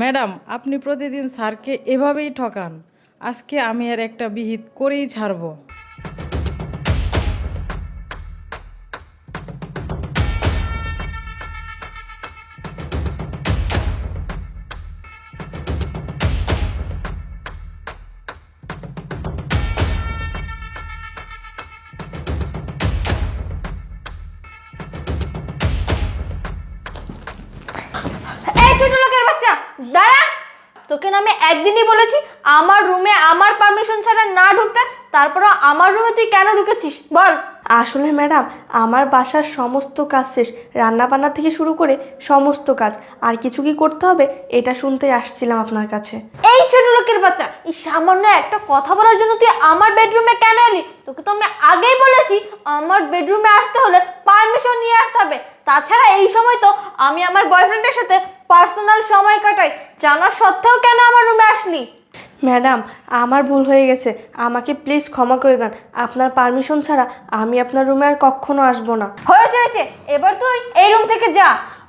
Madam আপনি প্রতিদিন স্যারকে এভাবেই ঠকান। আজকে আমি আর একটা বিহিত করেই ছাড়বো। তোকে না আমি একদিনই বলেছি আমার রুমে আমার পারমিশন ছাড়া না ঢুকতে তারপরও আমার রুমে তুই কেন ঢুকেছিস? বল। আসলে ম্যাডাম আমার বাসার সমস্ত কাজ শেষ। রান্নাবান্না থেকে শুরু করে সমস্ত কাজ। আর কিছু কি করতে হবে এটা শুনতে আসছিলাম আপনার কাছে। এই ছোট লোকের বাচ্চা এই সামান্য একটা কথা বলার জন্য তুই আমার বেডরুমে কেন এলি? তোকে তো আমি আগেই বলেছি আমার বেডরুমে আসতে হলে পারমিশন নিয়ে আসতে হবে। তাছাড়া এই সময় তো আমি আমার বয়ফ্রেন্ডের সাথে পার্সোনাল সময় কাটাই। জানা সত্ত্বেও কেন আমার রুমে আসলি? ম্যাডাম আমার ভুল হয়ে গেছে। আমাকে প্লিজ ক্ষমা করে দেন। আপনার পারমিশন ছাড়া আমি আপনার রুমে আর কখনো আসব না। হয়েছে হয়েছে। এবার তুই এই রুম থেকে যা।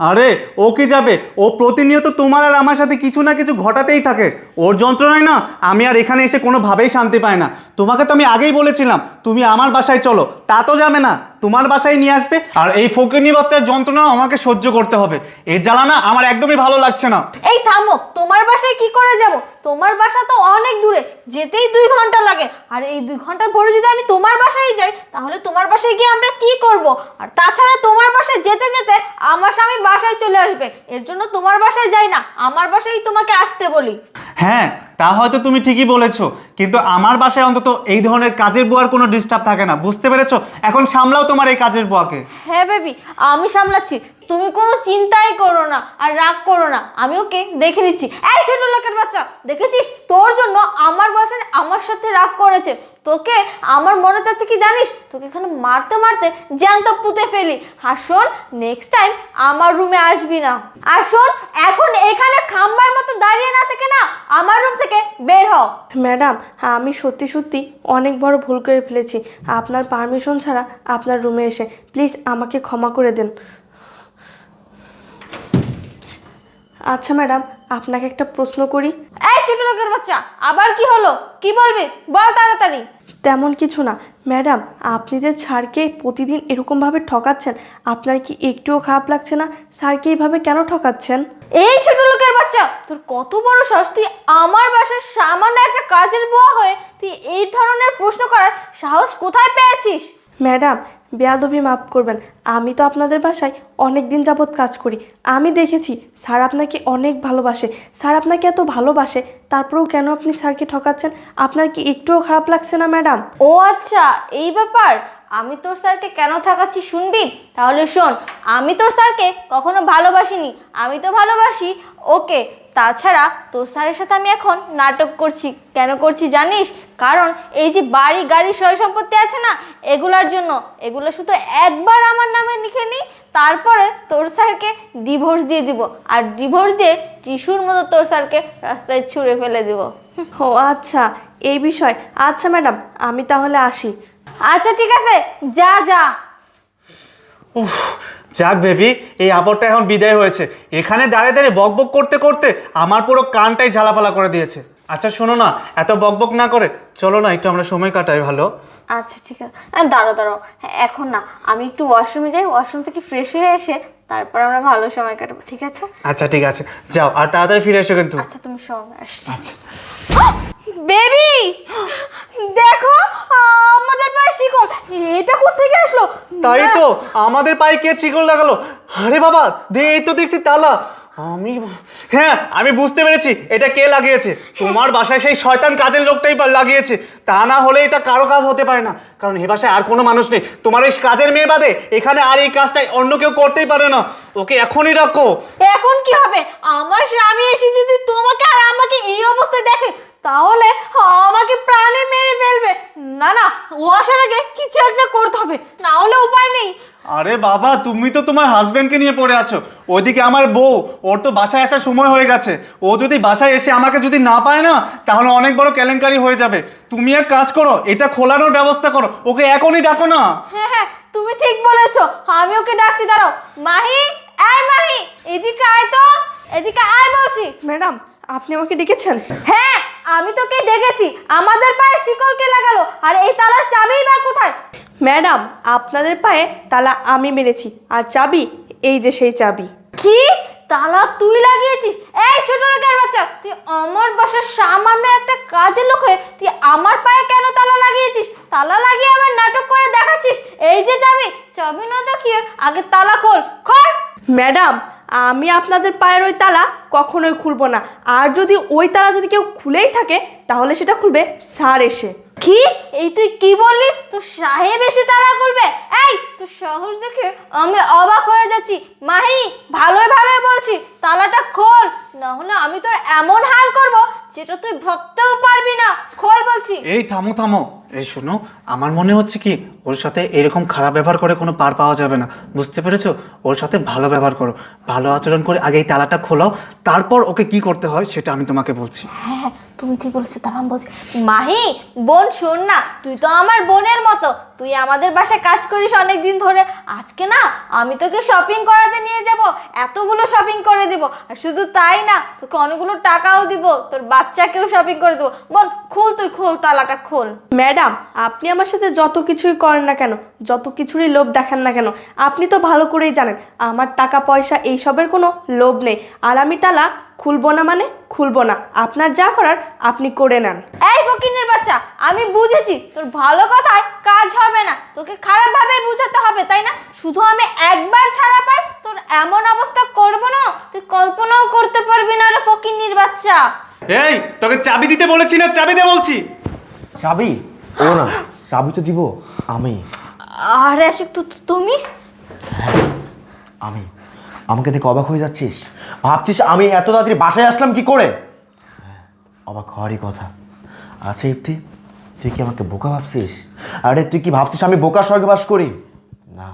আরে ও কি যাবে? ও প্রতিনিয়ত তোমার আর আমার সাথে কিছু না কিছু ঘটাতেই থাকে। ওর যন্ত্রণায় না আমি আর এখানে এসে কোনোভাবেই শান্তি পাই না। তোমাকে তো আমি আগেই বলেছিলাম তুমি আমার বাসায় চলো। তা তো যাবে না। তোমার বাসায় নিয়ে আসবে আর এই ফকিনি বাচ্চার যন্ত্রণা আমাকে সহ্য করতে হবে। এর জ্বালা না আমার একদমই ভালো লাগছে না। এই থামো তোমার বাসায় কি করে যাব? তোমার বাসা তো অনেক দূরে। যেতেই দুই ঘণ্টা লাগে। আর এই দুই ঘণ্টা পরে যদি আমি তোমার বাসায় যাই, তাহলে তোমার বাসায় গিয়ে আমরা কি করব? আর তাছাড়া তোমার বাসায় যেতে যেতে আমার স্বামী বাসায় চলে আসবে। এর জন্য তোমার বাসায় যাই না, আমার বাসায় তোমাকে আসতে বলি। হ্যাঁ তা হয়তো তুমি ঠিকই বলেছ, কিন্তু আমার বাসায় অন্তত এই ধরনের কাজের বুয়ার কোনো ডিস্টার্ব থাকে না, বুঝতে পেরেছ? এখন সামলাও তোমার এই কাজের বুয়াকে। হ্যাঁ বেবি আমি সামলাচ্ছি, তুমি কোনো চিন্তাই করো না আর রাগ করো না, আমি ওকে দেখে নিচ্ছি। এই ছোট লোকের বাচ্চা, দেখেছিস? তোর জন্য আমার বয়ফ্রেন্ড আমার সাথে রাগ করেছে। তোকে আমার মনে চাচ্ছে কি জানিস? তোকে এখানে মারতে মারতে জ্যান্ত পুঁতে ফেলি। আর শোন নেক্সট টাইম আমার রুমে আসবি না। আর শোন এখন এখানে খাম্বার মতো দাঁড়িয়ে না থেকে না আমার রুম থেকে বের হ ম্যাডাম আমি সত্যি সত্যি অনেক বড় ভুল করে ফেলেছি। আপনার পারমিশন ছাড়া আপনার রুমে এসে প্লিজ আমাকে ক্ষমা করে দেন। আচ্ছা ম্যাডাম আপনাকে একটা প্রশ্ন করি। এই ছোট লোকের বাচ্চা আবার কি হলো? কি বলবি? বল তাড়াতাড়ি। তেমন কিছু না। ম্যাডাম আপনি যে স্যারকে প্রতিদিন এরকমভাবে ঠকাচ্ছেন আপনার কি একটুও খারাপ লাগছে না? স্যারকে এইভাবে কেন ঠকাচ্ছেন? এই ছোট লোকের বাচ্চা তোর কত বড় সাহস? তুই আমার বাসার সামান্য একটা কাজের বুয়া হয়ে তুই এই ধরনের প্রশ্ন করার সাহস কোথায় পেয়েছিস? ম্যাডাম বেয়াদবি মাফ করবেন। আমি তো আপনাদের বাসায় অনেক দিন যাবৎ কাজ করি। আমি দেখেছি স্যার আপনাকে অনেক ভালোবাসে। স্যার আপনাকে এত ভালোবাসে তারপরেও কেন আপনি স্যারকে ঠকাচ্ছেন? আপনার কি একটুও খারাপ লাগছে না ম্যাডাম? ও আচ্ছা এই ব্যাপার? আমি তোর স্যারকে কেন ঠকাচ্ছি শুনবি? তাহলে শোন, আমি তোর স্যারকে কখনো ভালোবাসিনি, আমি তো ভালোবাসি। ওকে, তাছাড়া তোর স্যারের সাথে আমি এখন নাটক করছি। কেন করছি জানিস? কারণ এই যে বাড়ি, গাড়ি, সয় সম্পত্তি আছে না, এগুলার জন্য, এগুলো শুধু একবার আমার নামে লিখে নিই তারপরে তোর স্যারকে ডিভোর্স দিয়ে দিব। আর ডিভোর্স দিয়ে টিস্যুর মতো তোর স্যারকে রাস্তায় ছুঁড়ে ফেলে দিব। ও আচ্ছা এই বিষয়। আচ্ছা ম্যাডাম, আমি তাহলে আসি। আচ্ছা ঠিক আছে যা যা। উফ যাক বেবি এই আপরটা এখন বিদায় হয়েছে। এখানে দাঁড়িয়ে দাঁড়িয়ে বকবক করতে করতে আমার পুরো কানটাই ঝালাপালা করে দিয়েছে। আচ্ছা শোনো না এত বকবক না করে চলো না একটু আমরা সময় কাটাই ভালো? আচ্ছা ঠিক আছে। আহ, দাঁড়াও দাঁড়াও। হ্যাঁ, এখন না আমি একটু ওয়াশরুমে যাই ওয়াশরুম থেকে ফ্রেশ হয়ে এসে তারপর আমরা ভালো সময় কাটাবো ঠিক আছে? আচ্ছা ঠিক আছে। যাও আর তাড়াতাড়ি ফিরে এসো কিন্তু। আচ্ছা তুমি সময় আসছি আচ্ছা। বেবি! দেখো আমাদের পায়ে শিকল। এটা কোথেকে আসলো? তাই তো আমাদের পায়ে কে চিকল লাগালো? আরে বাবা দে এই তো দেখছি তালা। আমি হ্যাঁ আমি বুঝতে পেরেছি এটা কে লাগিয়েছে। তোমার বাসায় সেই শয়তান কাজের লোকটাই লাগিয়েছে। তা না হলে এটা কারও কাজ হতে পারে না। কারণ এ বাসায় আর কোনো মানুষ নেই। তোমার এই কাজের মেয়ে বাদে এখানে আর এই কাজটাই অন্য কেউ করতেই পারে না। ওকে এখনই রাখো এখন কি হবে? আমার স্বামী এসে যদি তোমাকে আর আমাকে এই অবস্থায় দেখে তাহলে আমাকে প্রাণে মেরে ফেলবে না না ও আসার আগে কিছু একটা করতে হবে না হলে উপায় নেই। আরে বাবা তুমি তো তোমার হাজবেন্ডকে নিয়ে পড়ে আছো। ওইদিকে আমার বউ ওর তো বাসায় আসার সময় হয়ে গেছে। ও যদি বাসায় এসে আমাকে যদি না পায় না তাহলে অনেক বড় কেলেঙ্কারি হয়ে যাবে। তুমি এক কাজ করো এটা খোলানোর ব্যবস্থা করো। ওকে এখনই ডাকো না। হ্যাঁ হ্যাঁ তুমি ঠিক বলেছ। আমি ওকে ডাকছি দাঁড়াও। মাহি এই মাহি এদিকে আয় তো এদিকে আয় বলছি। ম্যাডাম আপনি আমাকে ডেকেছেন? হ্যাঁ আমি তোকে ডেকেছি আমাদের পায়ে শিকল কে লাগালো আর এই তালার চাবিই বা কোথায়? ম্যাডাম আপনাদের পায়ে তালা আমি মেরেছি আর চাবি এই যে সেই চাবি। কি? তালা তুই লাগিয়েছিস? এই ছোট লোকের বাচ্চা তুই আমার বাসার সামান্য একটা কাজের লোক হয়ে তুই আমার পায়ে কেন তালা লাগিয়েছিস? তালা লাগিয়ে আমার নাটক করে দেখাচ্ছিস? এই যে চাবি চাবি না দেখিয়ে আগে তালা খোল খোল। ম্যাডাম আমি আপনাদের পায়ের ওই তালা কখনোই খুলবো না। আর যদি ওই তালা যদি কেউ খুলেই থাকে, তাহলে সেটা খুলবে স্যার এসে। কি? এই তুই কি বললি? তো সাহেব এসে তালা খুলবে? এই তো সহজ দেখে আমি অবাক হয়ে যাচ্ছি। মাহি, ভালোই ভালোই বলছি। তালাটা খোল, না হলে আমি তোর এমন হাল করব যেটা তুই ভাবতেও পারবি না। খোল বলছি। এই থামো থামো। এই শোনো আমার মনে হচ্ছে কি ওর সাথে এরকম খারাপ ব্যবহার করে কোনো পার পাওয়া যাবে না। বুঝতে পেরেছ? ওর সাথে ভালো ব্যবহার করো। ভালো আচরণ করে আগে এই তালাটা খোলাও তারপর ওকে কি করতে হয় সেটা আমি তোমাকে বলছি। হ্যাঁ তুমি ঠিক বলেছ আমি বলছি, মাহি, বোন, শোন না, তুই তো আমার বোনের মতো। তুই আমাদের বাসায় কাজ করিস অনেক দিন ধরে। আজকে না, আমি তোকে শপিং করাতে নিয়ে যাব, এতগুলো শপিং করে দিব। আর শুধু তাই না, তোকে অনেকগুলো টাকাও দিব, তোর বাচ্চাকেও শপিং করে দেবো। বোন, খোল তুই, খোল, তালাটা খোল। ম্যাডাম, আপনি আমার সাথে যত কিছুই করেন না কেন, যত কিছুরই লোভ দেখান না কেন, আপনি তো ভালো করেই জানেন, আমার টাকা পয়সা এইসবের কোনো লোভ নেই। আর আমি তালা খুলবো না মানে খুলবো না। আপনার যা করার আপনি করে নেন। এই ফকিনের বাচ্চা আমি বুঝেছি তোর ভালো কথায় কাজ হবে না। তোকে খারাপভাবে বুঝাতে হবে তাই না? শুধু আমি একবার ছাড়া পাই তোর এমন অবস্থা করব না তুই কল্পনাও করতে পারবি না রে ফকিন্নির বাচ্চা। এই তোকে চাবি দিতে বলেছি না? চাবি দে বলছি। চাবি? ও না চাবি তো দিব আমি। আরে আশিক তুমি? আমি। আমাকে দেখে অবাক হয়ে যাচ্ছিস? ভাবছিস আমি এত তাড়াতাড়ি বাসায় আসলাম কি করে? অবাক হওয়ারই কথা। আচ্ছা ইফতি তুই কি আমাকে বোকা ভাবছিস? আরে, তুই কি ভাবছিস আমি বোকার স্বর্গে বাস করি? না,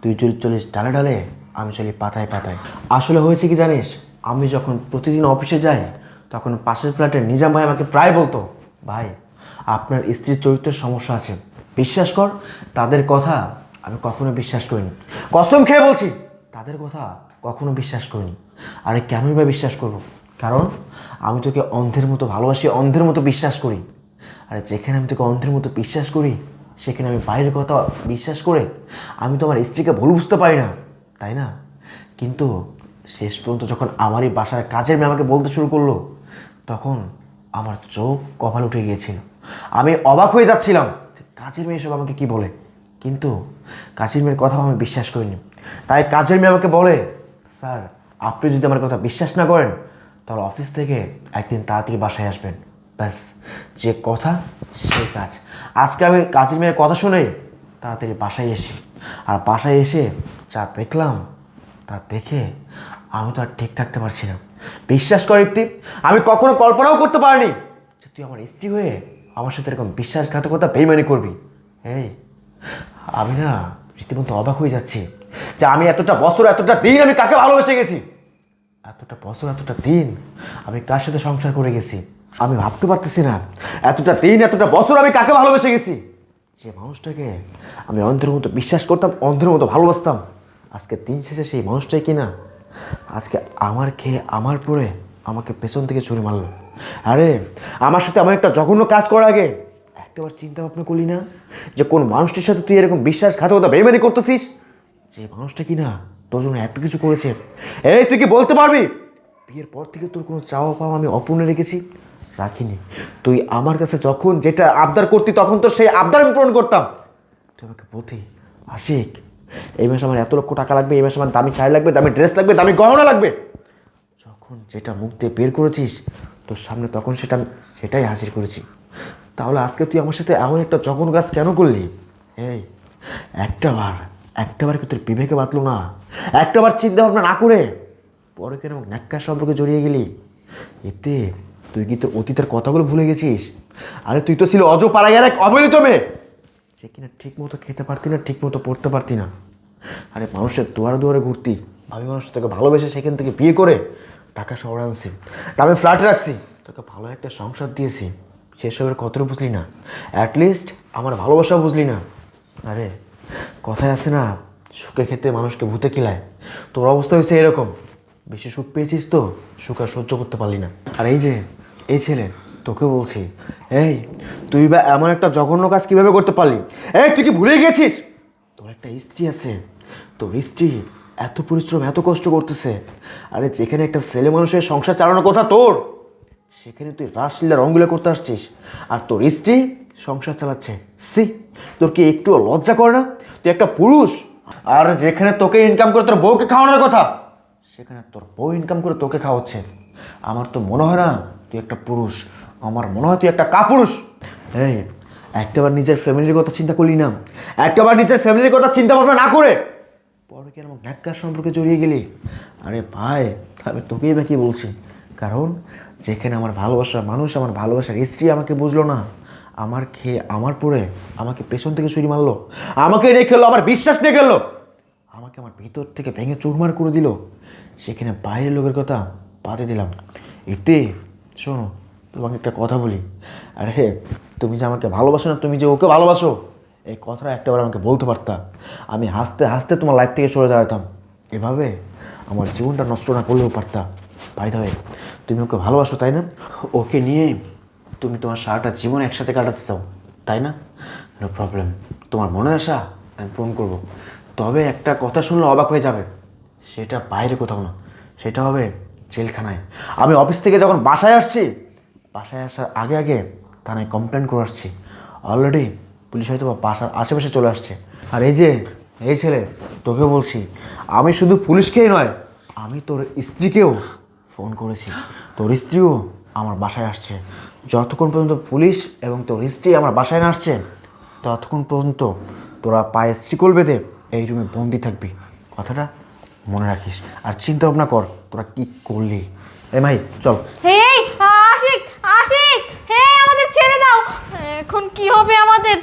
তুই যদি চলিস ডালে ডালে, আমি চলি পাতায় পাতায়। আসলে হয়েছে কি জানিস? আমি যখন প্রতিদিন অফিসে যাই, তখন পাশের ফ্ল্যাটের নিজাম ভাই আমাকে প্রায় বলতো, ভাই, আপনার স্ত্রীর চরিত্রের সমস্যা আছে। বিশ্বাস কর, তাদের কথা আমি কখনো বিশ্বাস করিনি। কসম খেয়ে বলছি। তাদের কথা কখনো বিশ্বাস করিনি। আরে কেনই বা বিশ্বাস করব? কারণ আমি তোকে অন্ধের মতো ভালোবাসি, অন্ধের মতো বিশ্বাস করি। আর যেখানে আমি তোকে অন্ধের মতো বিশ্বাস করি, সেখানে আমি বাইরের কথা বিশ্বাস করে আমি তো আমার স্ত্রীকে ভুল বুঝতে পারি না, তাই না? কিন্তু শেষ পর্যন্ত যখন আমারই বাসার কাজের মেয়ে আমাকে বলতে শুরু করল, তখন আমার চোখ কপাল উঠে গিয়েছিল। আমি অবাক হয়ে যাচ্ছিলাম কাজের মেয়ে এসব আমাকে কি বলে? কিন্তু কাজের মেয়ের কথাও আমি বিশ্বাস করিনি। তাই কাজের মেয়ে আমাকে বলে, স্যার, আপনি যদি আমার কথা বিশ্বাস না করেন, তাহলে অফিস থেকে একদিন তাড়াতাড়ি বাসায় আসবেন। ব্যাস, যে কথা, সে কাজ। আজকে আমি কাজের মেয়ের কথা শুনে তাড়াতাড়ি বাসায় এসে, আর বাসায় এসে যা দেখলাম, তা দেখে আমি তো আর ঠিক থাকতে পারছি না। বিশ্বাস কর ইপ্তি আমি কখনো কল্পনাও করতে পারিনি যে তুই আমার স্ত্রী হয়ে আমার সাথে এরকম বিশ্বাসঘাতকতা, বেইমানি করবি। এই, আমি না রীতিমতো অবাক হয়ে যাচ্ছি। যে আমি এতটা বছর, এতটা দিন আমি কাকে ভালোবেসে গেছি? এতটা বছর, এতটা দিন আমি কার সাথে সংসার করে গেছি? আমি ভাবতে পারতেছি না। এতটা দিন, এতটা বছর আমি কাকে ভালোবেসে গেছি? যে মানুষটাকে আমি অন্ধের মতো বিশ্বাস করতাম, অন্ধের মতো ভালোবাসতাম, আজকে দিন শেষে সেই মানুষটাই কিনা? আজকে আমার খেয়ে, আমার পরে আমাকে পেছন থেকে ছুরি মারলো। আরে, আমার সাথে আমার একটা জঘন্য কাজ করার আগে একটাবার চিন্তা ভাবনা করলি না? যে কোন মানুষটির সাথে তুই এরকম বিশ্বাসঘাতকতা, বেইমানি করতেছিস? যে মানুষটা কি না তোর জন্য এত কিছু করেছে। এই, তুই কি বলতে পারবি? বিয়ের পর থেকে তোর কোনো চাওয়া পাওয়া আমি অপূর্ণ রেখেছি? রাখিনি। তুই আমার কাছে যখন যেটা আবদার করতি, তখন তো সেই আবদার আমি পূরণ করতাম। তুই আমাকে বলতি, আশিক, এই মাসে আমার এত লক্ষ টাকা লাগবে, এই মাসে আমার দামি শাড়ি লাগবে, দামি ড্রেস লাগবে, দামি গহনা লাগবে। যখন যেটা মুখ দিয়ে বের করেছিস, তোর সামনে তখন সেটা সেটাই হাজির করেছি। তাহলে আজকে তুই আমার সাথে এমন একটা জঘন্য কাজ কেন করলি? এই, একটা বার একটা বার কি তোর বিবেকে বাতলো না? একটাবার চিন্তা ভাবনা না করে? পরে কেন ন্যাক্কার সম্পর্কে জড়িয়ে গেলি? এতে তুই কি তোর অতীতের কথাগুলো ভুলে গেছিস? আরে তুই তো ছিল অজ পাড়াইয়ার এক অবহেলিত মেয়ে। যে কিনা ঠিক মতো খেতে পারতি না ঠিক মতো পড়তে পারতি না। আরে মানুষের দুয়ারে দুয়ারে ঘুরতি। আমি মানুষ তোকে ভালোবেসে সেখান থেকে বিয়ে করে টাকা শহরে আনছি। তা আমি ফ্ল্যাট রাখছি। তোকে ভালো একটা সংসার দিয়েছি। সেসবের কতটা বুঝলি না। অ্যাটলিস্ট আমার ভালোবাসাও বুঝলি না। আরে কথায় আছে না সুখে খেতে মানুষকে ভূতে কিলায় তোর অবস্থা হয়েছে এরকম। বেশি সুখ পেয়েছিস তো, সুখ আর সহ্য করতে পারলি না। আর এই যে, এই ছেলে তোকে বলছি, এই, তুই বা এমন একটা জঘন্য কাজ কীভাবে করতে পারলি? এই, তুই কি ভুলে গেছিস? তোর একটা স্ত্রী আছে। তোর স্ত্রী এত পরিশ্রম, এত কষ্ট করতেছে। আরে, যেখানে একটা ছেলে মানুষের সংসার চালানোর কথা তোর, সেখানে তুই রাসলীলা রঙ্গিলা করতে আসছিস। আর তোর স্ত্রী সংসার চালাচ্ছে। সি তোর কি একটু লজ্জা করে না? তুই একটা পুরুষ, আর যেখানে তোকে ইনকাম করে তোর বউকে খাওয়ানোর কথা, সেখানে তোর বউ ইনকাম করে তোকে খাওয়াচ্ছে। আমার তো মনে হয় না তুই একটা পুরুষ, আমার মনে হয় তুই একটা কাপুরুষ। এই, একটাবার নিজের ফ্যামিলির কথা চিন্তা করলি না? একটাবার নিজের ফ্যামিলির কথা চিন্তা ভাবনা না করে? পরে কেন ন্যাক্কার সম্পর্কে জড়িয়ে গেলি? আরে ভাই, আমি তোকেই বা কি বলছি? কারণ, যেখানে আমার ভালোবাসার মানুষ, আমার ভালোবাসার স্ত্রী আমাকে বুঝলো না। আমার খেয়ে, আমার পরে আমাকে পেছন থেকে চুরি মারলো। আমাকে রেখে এলো আমার বিশ্বাস নিয়ে গেলো আমাকে আমার ভিতর থেকে ভেঙে চুরমার করে দিল। সেখানে বাইরের লোকের কথা বাদে দিলাম। এতে শোনো, তোমাকে একটা কথা বলি। আরে, তুমি যে আমাকে ভালোবাসো না, তুমি যে ওকে ভালোবাসো, এই কথাটা একটাবার আমাকে বলতে পারতা। আমি হাসতে হাসতে তোমার লাইফ থেকে সরে দাঁড়াতাম। এভাবে আমার জীবনটা নষ্ট না করলেও পারতা। ভাই তুমি ওকে ভালোবাসো, তাই না? ওকে নিয়ে তুমি তোমার সারাটা জীবন একসাথে কাটাতে চাও, তাই না? নো প্রবলেম তোমার মনের আশা, আমি পূরণ করব। তবে একটা কথা শুনলে অবাক হয়ে যাবে, সেটা বাইরে কোথাও না। সেটা হবে জেলখানায়। আমি অফিস থেকে যখন বাসায় আসছি, বাসায় আসার আগে আগে থানায় কমপ্লেন করে আসছি। অলরেডি পুলিশ হয়তো বাসার আশেপাশে চলে আসছে। আর এই যে, এই ছেলে তোকে বলছি, আমি শুধু পুলিশকেই নয়, আমি তোর স্ত্রীকেও ফোন করেছি। তোর স্ত্রীও আমার বাসায় আসছে। যতক্ষণ পর্যন্ত পুলিশ এবং তোর স্ত্রী আমার বাসায় না আসছে, ততক্ষণ পর্যন্ত তোরা পায়ে শিকল বেঁধে এই রুমে বন্দি থাকবি। কথাটা মনে রাখিস। আর চিন্তা ভাবনা কর, তোরা কি করলি? এ ভাই চল। আসিক আশিক হে আমাদের ছেড়ে দাও। এখন কি হবে আমাদের?